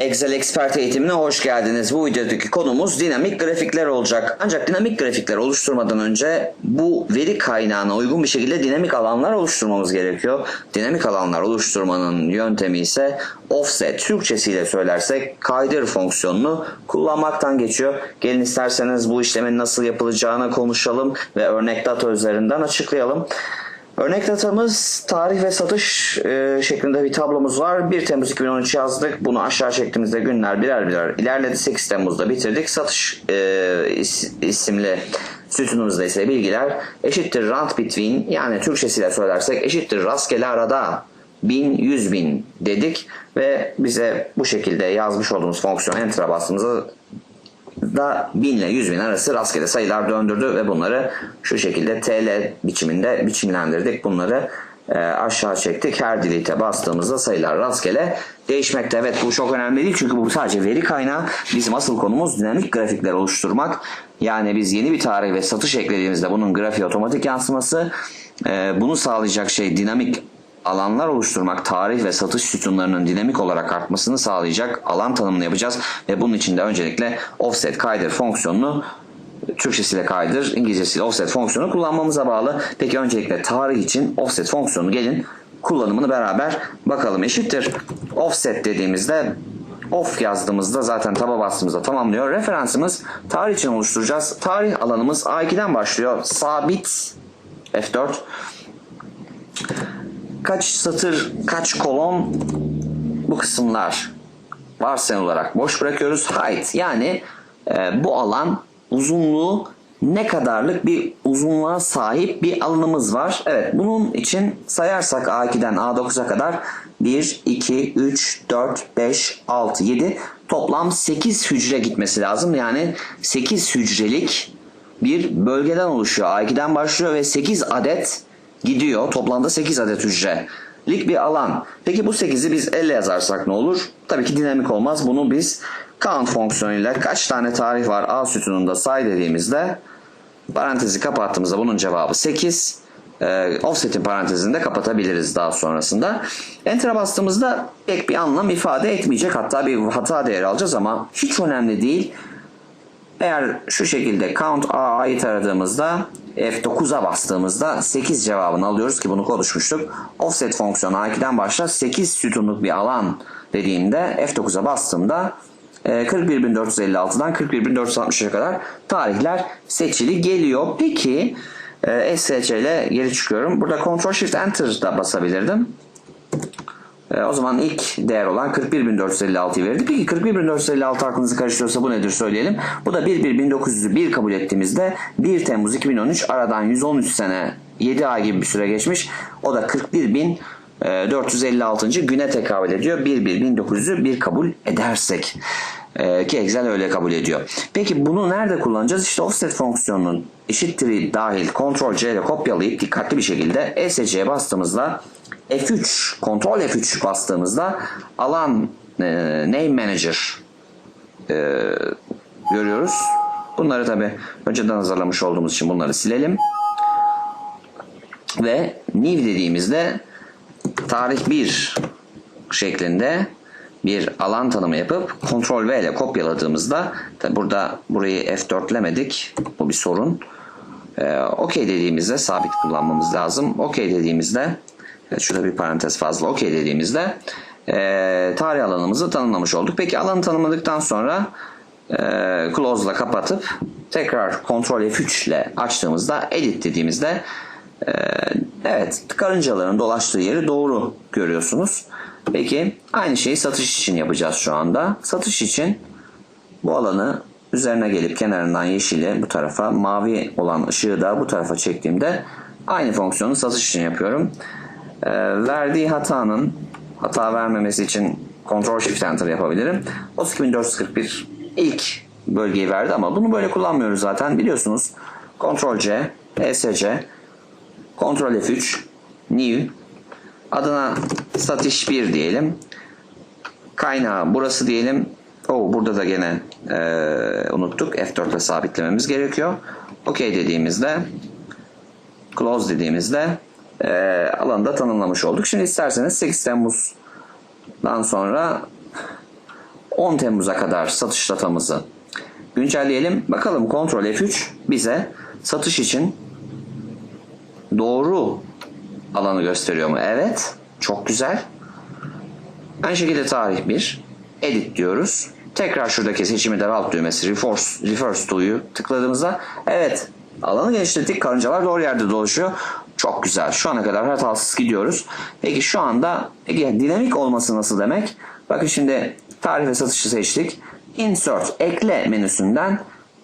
Excel Expert eğitimine hoş geldiniz. Bu videodaki konumuz dinamik grafikler olacak. Ancak dinamik grafikler oluşturmadan önce bu veri kaynağına uygun bir şekilde dinamik alanlar oluşturmamız gerekiyor. Dinamik alanlar oluşturmanın yöntemi ise offset, Türkçesiyle söylersek kaydır fonksiyonunu kullanmaktan geçiyor. Gelin isterseniz bu işlemin nasıl yapılacağını konuşalım ve örnek data üzerinden açıklayalım. Örnek datamız tarih ve satış e, şeklinde bir tablomuz var. 1 Temmuz 2013 yazdık. Bunu aşağı çektiğimizde günler birer birer ilerledi. 8 Temmuz'da bitirdik. Satış e, is, isimli sütunumuzda ise bilgiler eşittir rand between yani Türkçesiyle söylersek eşittir rastgele arada 1000 100 bin dedik ve bize bu şekilde yazmış olduğumuz fonksiyon enter'a bastığımızda da 1000 ile 100 bin arası rastgele sayılar döndürdü ve bunları şu şekilde TL biçiminde biçimlendirdik. Bunları e, aşağı çektik. Her delete'e bastığımızda sayılar rastgele değişmekte. Evet bu çok önemli değil çünkü bu sadece veri kaynağı. Bizim asıl konumuz dinamik grafikler oluşturmak. Yani biz yeni bir tarih ve satış eklediğimizde bunun grafiği otomatik yansıması. E, bunu sağlayacak şey dinamik alanlar oluşturmak, tarih ve satış sütunlarının dinamik olarak artmasını sağlayacak alan tanımını yapacağız. Ve bunun için de öncelikle offset kaydır fonksiyonunu Türkçesiyle kaydır, İngilizcesiyle offset fonksiyonu kullanmamıza bağlı. Peki öncelikle tarih için offset fonksiyonu gelin kullanımını beraber bakalım. Eşittir offset dediğimizde off yazdığımızda zaten taba bastığımızda tamamlıyor. Referansımız tarih için oluşturacağız. Tarih alanımız A2'den başlıyor. Sabit F4 kaç satır, kaç kolon bu kısımlar varsayım olarak boş bırakıyoruz. Height yani e, bu alan uzunluğu ne kadarlık bir uzunluğa sahip bir alanımız var. Evet bunun için sayarsak A2'den A9'a kadar 1, 2, 3, 4, 5, 6, 7 toplam 8 hücre gitmesi lazım. Yani 8 hücrelik bir bölgeden oluşuyor. A2'den başlıyor ve 8 adet gidiyor. Toplamda 8 adet hücrelik bir alan. Peki bu 8'i biz elle yazarsak ne olur? Tabii ki dinamik olmaz. Bunu biz count fonksiyonuyla kaç tane tarih var A sütununda say dediğimizde parantezi kapattığımızda bunun cevabı 8. Ee, offset'in parantezini de kapatabiliriz daha sonrasında. Enter'a bastığımızda pek bir anlam ifade etmeyecek. Hatta bir hata değeri alacağız ama hiç önemli değil. Eğer şu şekilde count A'yı taradığımızda F9'a bastığımızda 8 cevabını alıyoruz ki bunu konuşmuştuk. Offset fonksiyonu A2'den başlar 8 sütunluk bir alan dediğimde F9'a bastığımda 41456'dan 41460'a kadar tarihler seçili geliyor. Peki SC ile geri çıkıyorum. Burada Ctrl Shift Enter da basabilirdim. E, o zaman ilk değer olan 41.456'yı verdi. Peki 41.456 aklınızı karıştırıyorsa bu nedir söyleyelim. Bu da 1.1900'ü 1 kabul ettiğimizde 1 Temmuz 2013 aradan 113 sene 7 ay gibi bir süre geçmiş. O da 41.456. güne tekabül ediyor. 1.1900'ü 1 kabul edersek. Ee, ki Excel öyle kabul ediyor. Peki bunu nerede kullanacağız? İşte offset fonksiyonunun eşittir dahil Ctrl C ile kopyalayıp dikkatli bir şekilde ESC'ye bastığımızda F3, Ctrl F3 bastığımızda alan e, Name Manager e, görüyoruz. Bunları tabi önceden hazırlamış olduğumuz için bunları silelim. Ve new dediğimizde tarih 1 şeklinde bir alan tanımı yapıp Ctrl V ile kopyaladığımızda burada burayı F4'lemedik. Bu bir sorun. Ee, OK dediğimizde sabit kullanmamız lazım. OK dediğimizde Evet, şurada bir parantez fazla OK dediğimizde e, tarih alanımızı tanımlamış olduk. Peki alanı tanımladıktan sonra e, close ile kapatıp tekrar Ctrl F3 ile açtığımızda edit dediğimizde e, evet karıncaların dolaştığı yeri doğru görüyorsunuz. Peki aynı şeyi satış için yapacağız şu anda. Satış için bu alanı üzerine gelip kenarından yeşili bu tarafa mavi olan ışığı da bu tarafa çektiğimde aynı fonksiyonu satış için yapıyorum. Ee, verdiği hatanın hata vermemesi için Ctrl Shift Enter yapabilirim. 32441 ilk bölgeyi verdi ama bunu böyle kullanmıyoruz zaten biliyorsunuz. Ctrl C, ESC, Ctrl F3, New adına satış 1 diyelim. Kaynağı burası diyelim. O burada da gene e, unuttuk. F4 ile sabitlememiz gerekiyor. OK dediğimizde close dediğimizde e, alanı da tanımlamış olduk. Şimdi isterseniz 8 Temmuz'dan sonra 10 Temmuz'a kadar satış datamızı güncelleyelim. Bakalım Ctrl F3 bize satış için doğru alanı gösteriyor mu? Evet. Çok güzel. Aynı şekilde tarih 1. Edit diyoruz. Tekrar şuradaki seçimi de alt düğmesi reverse, reverse to'yu tıkladığımızda evet alanı genişlettik. Karıncalar doğru yerde dolaşıyor. Çok güzel. Şu ana kadar hatasız gidiyoruz. Peki şu anda peki dinamik olması nasıl demek? Bakın şimdi tarih ve satışı seçtik. Insert ekle menüsünden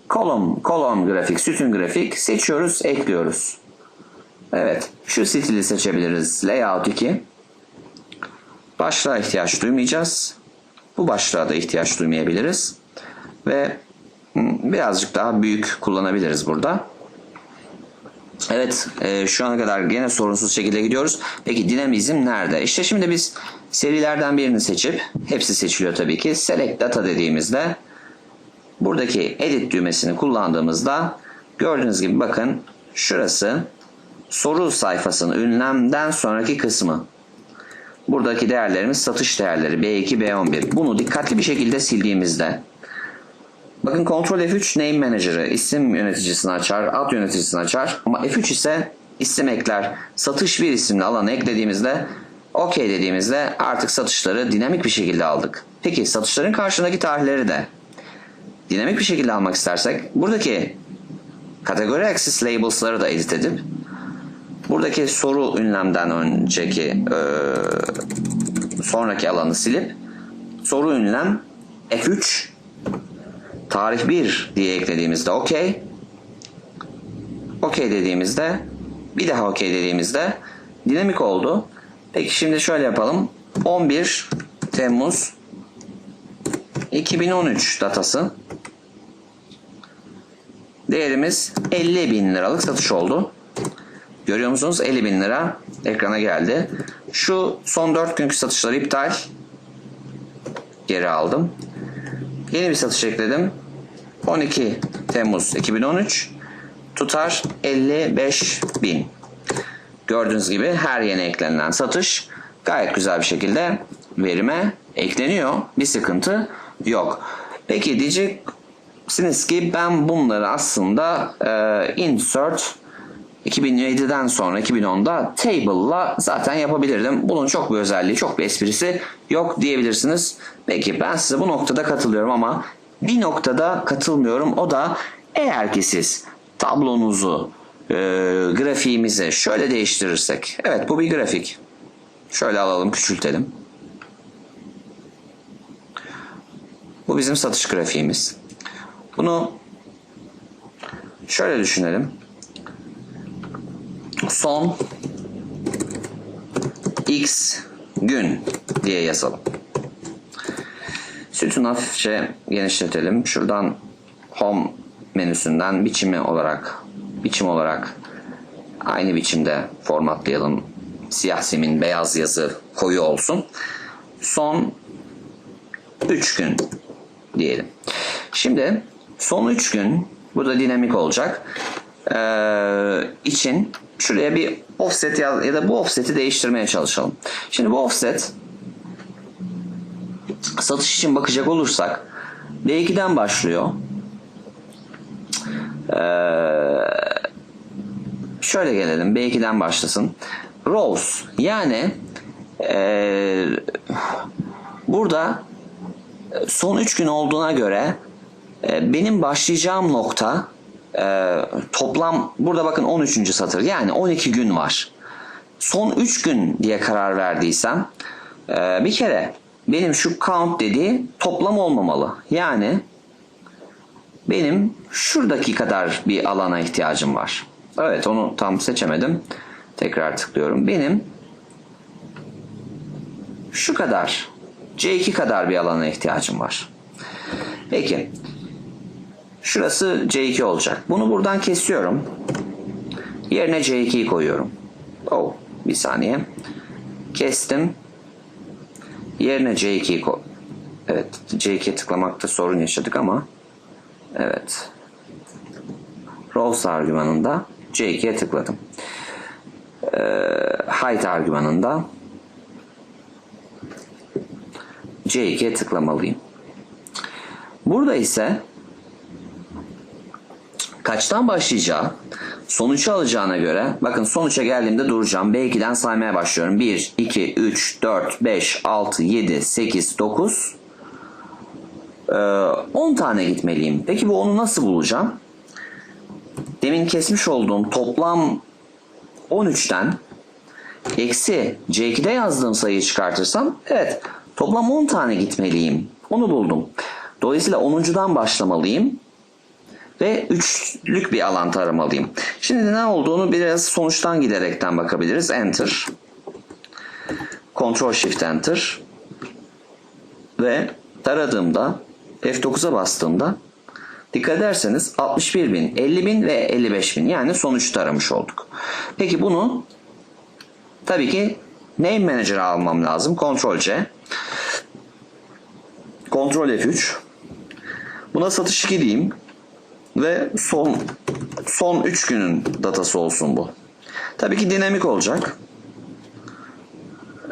kolon kolon grafik, sütun grafik seçiyoruz, ekliyoruz. Evet. Şu stili seçebiliriz. Layout 2. Başlığa ihtiyaç duymayacağız. Bu başlığa da ihtiyaç duymayabiliriz. Ve hmm, birazcık daha büyük kullanabiliriz burada. Evet e, şu ana kadar gene sorunsuz şekilde gidiyoruz. Peki dinamizm nerede? İşte şimdi biz serilerden birini seçip hepsi seçiliyor tabii ki. Select data dediğimizde buradaki edit düğmesini kullandığımızda gördüğünüz gibi bakın şurası soru sayfasının ünlemden sonraki kısmı. Buradaki değerlerimiz satış değerleri B2, B11. Bunu dikkatli bir şekilde sildiğimizde bakın Ctrl F3 Name Manager'ı isim yöneticisini açar, ad yöneticisini açar ama F3 ise isim ekler. Satış bir isimli alanı eklediğimizde OK dediğimizde artık satışları dinamik bir şekilde aldık. Peki satışların karşındaki tarihleri de dinamik bir şekilde almak istersek buradaki kategori axis labels'ları da edit edip buradaki soru ünlemden önceki e, sonraki alanı silip soru ünlem F3 tarih 1 diye eklediğimizde OK OK dediğimizde bir daha OK dediğimizde dinamik oldu. Peki şimdi şöyle yapalım. 11 Temmuz 2013 datası. Değerimiz 50 bin liralık satış oldu. Görüyor musunuz? 50 bin lira ekrana geldi. Şu son 4 günkü satışları iptal. Geri aldım. Yeni bir satış ekledim. 12 Temmuz 2013 tutar 55 bin. Gördüğünüz gibi her yeni eklenilen satış gayet güzel bir şekilde verime ekleniyor. Bir sıkıntı yok. Peki diyeceksiniz ki ben bunları aslında e, insert 2007'den sonra 2010'da table'la zaten yapabilirdim. Bunun çok bir özelliği, çok bir esprisi yok diyebilirsiniz. Peki ben size bu noktada katılıyorum ama bir noktada katılmıyorum. O da eğer ki siz tablonuzu, e, grafiğimizi şöyle değiştirirsek. Evet bu bir grafik. Şöyle alalım, küçültelim. Bu bizim satış grafiğimiz. Bunu şöyle düşünelim son x gün diye yazalım. Sütunu hafifçe genişletelim. Şuradan home menüsünden biçimi olarak biçim olarak aynı biçimde formatlayalım. Siyah simin beyaz yazı koyu olsun. Son 3 gün diyelim. Şimdi son 3 gün bu da dinamik olacak. Ee, için şuraya bir offset ya, ya da bu offset'i değiştirmeye çalışalım. Şimdi bu offset satış için bakacak olursak D2'den başlıyor. Ee, şöyle gelelim. B2'den başlasın. Rows yani ee, burada son 3 gün olduğuna göre e, benim başlayacağım nokta e, toplam burada bakın 13. satır yani 12 gün var. Son 3 gün diye karar verdiysem e, bir kere benim şu count dediği toplam olmamalı. Yani benim şuradaki kadar bir alana ihtiyacım var. Evet onu tam seçemedim. Tekrar tıklıyorum. Benim şu kadar C2 kadar bir alana ihtiyacım var. Peki Şurası C2 olacak. Bunu buradan kesiyorum. Yerine C2'yi koyuyorum. Oh, bir saniye. Kestim. Yerine C2'yi koy. Evet, C2'ye tıklamakta sorun yaşadık ama evet. Rows argümanında C2'ye tıkladım. Ee, height argümanında C2'ye tıklamalıyım. Burada ise kaçtan başlayacağı, sonucu alacağına göre bakın sonuça geldiğimde duracağım. B2'den saymaya başlıyorum. 1, 2, 3, 4, 5, 6, 7, 8, 9, 10 tane gitmeliyim. Peki bu 10'u nasıl bulacağım? Demin kesmiş olduğum toplam 13'ten eksi C2'de yazdığım sayıyı çıkartırsam evet toplam 10 tane gitmeliyim. Onu buldum. Dolayısıyla 10'uncudan başlamalıyım ve üçlük bir alan taramalıyım. Şimdi ne olduğunu biraz sonuçtan giderekten bakabiliriz. Enter. Ctrl Shift Enter. Ve taradığımda F9'a bastığımda dikkat ederseniz 61.000, 50.000 ve 55.000 yani sonuç taramış olduk. Peki bunu tabii ki Name Manager'a almam lazım. Ctrl C. Ctrl F3. Buna satış 2 diyeyim. Ve son son 3 günün datası olsun bu. Tabii ki dinamik olacak.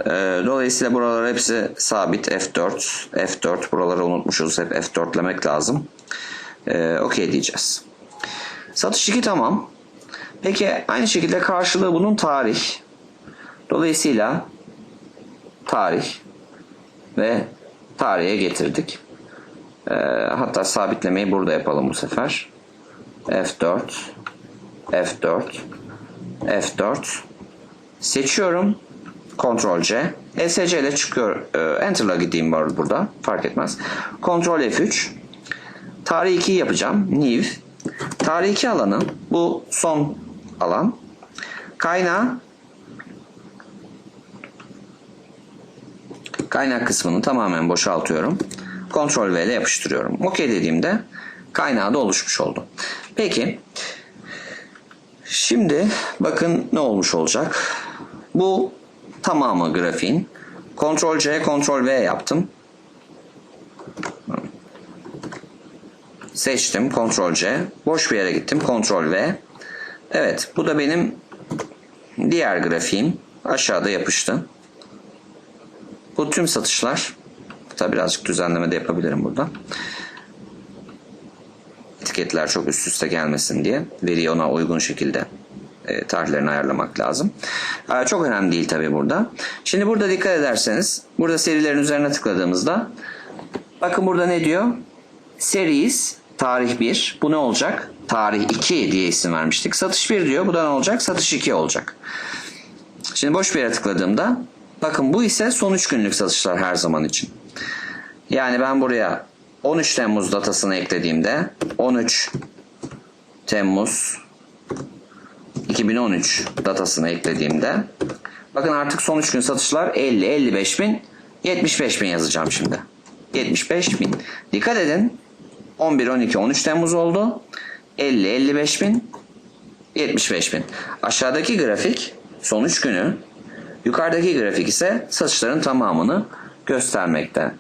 Ee, dolayısıyla buralar hepsi sabit F4. F4 buraları unutmuşuz. Hep F4'lemek lazım. Ee, Okey diyeceğiz. Satış 2 tamam. Peki aynı şekilde karşılığı bunun tarih. Dolayısıyla tarih ve tarihe getirdik. Ee, hatta sabitlemeyi burada yapalım bu sefer. F4 F4 F4 seçiyorum. Ctrl C. ESC ile çıkıyor. Ee, Enter'la gideyim var burada. Fark etmez. Ctrl F3 Tarih 2'yi yapacağım. New. Tarih 2 alanı bu son alan. Kaynağı kaynak kısmını tamamen boşaltıyorum. Ctrl V ile yapıştırıyorum. OK dediğimde kaynağı da oluşmuş oldu. Peki şimdi bakın ne olmuş olacak. Bu tamamı grafiğin. Ctrl C, Ctrl V yaptım. Seçtim Ctrl C. Boş bir yere gittim Ctrl V. Evet bu da benim diğer grafiğim. Aşağıda yapıştı. Bu tüm satışlar. Hatta birazcık düzenleme de yapabilirim burada. Etiketler çok üst üste gelmesin diye veriyi ona uygun şekilde e, tarihlerini ayarlamak lazım. E, çok önemli değil tabi burada. Şimdi burada dikkat ederseniz burada serilerin üzerine tıkladığımızda bakın burada ne diyor? Series tarih 1. Bu ne olacak? Tarih 2 diye isim vermiştik. Satış 1 diyor. Bu da ne olacak? Satış 2 olacak. Şimdi boş bir yere tıkladığımda bakın bu ise son 3 günlük satışlar her zaman için. Yani ben buraya 13 Temmuz datasını eklediğimde 13 Temmuz 2013 datasını eklediğimde bakın artık son 3 gün satışlar 50, 55 bin, 75 bin yazacağım şimdi. 75 bin. Dikkat edin 11, 12, 13 Temmuz oldu. 50, 55 bin, 75 bin. Aşağıdaki grafik son 3 günü, yukarıdaki grafik ise satışların tamamını göstermekte.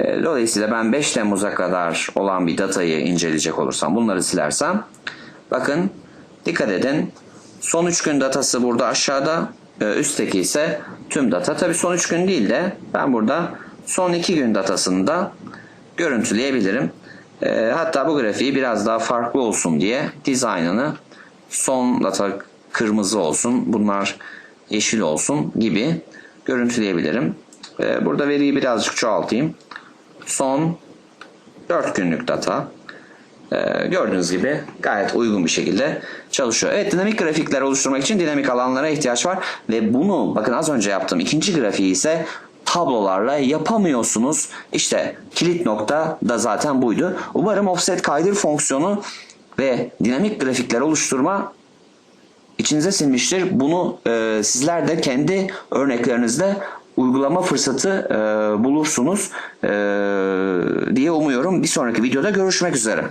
E, Dolayısıyla ben 5 Temmuz'a kadar olan bir datayı inceleyecek olursam, bunları silersem, bakın dikkat edin, son 3 gün datası burada aşağıda, e, üstteki ise tüm data. Tabi son 3 gün değil de ben burada son 2 gün datasını da görüntüleyebilirim. E, hatta bu grafiği biraz daha farklı olsun diye dizaynını son data kırmızı olsun, bunlar yeşil olsun gibi görüntüleyebilirim. Burada veriyi birazcık çoğaltayım. Son 4 günlük data. Ee, gördüğünüz gibi gayet uygun bir şekilde çalışıyor. Evet dinamik grafikler oluşturmak için dinamik alanlara ihtiyaç var ve bunu bakın az önce yaptığım ikinci grafiği ise tablolarla yapamıyorsunuz. İşte kilit nokta da zaten buydu. Umarım offset kaydır fonksiyonu ve dinamik grafikler oluşturma içinize sinmiştir. Bunu e, sizler de kendi örneklerinizde uygulama fırsatı e, bulursunuz e, diye umuyorum. Bir sonraki videoda görüşmek üzere.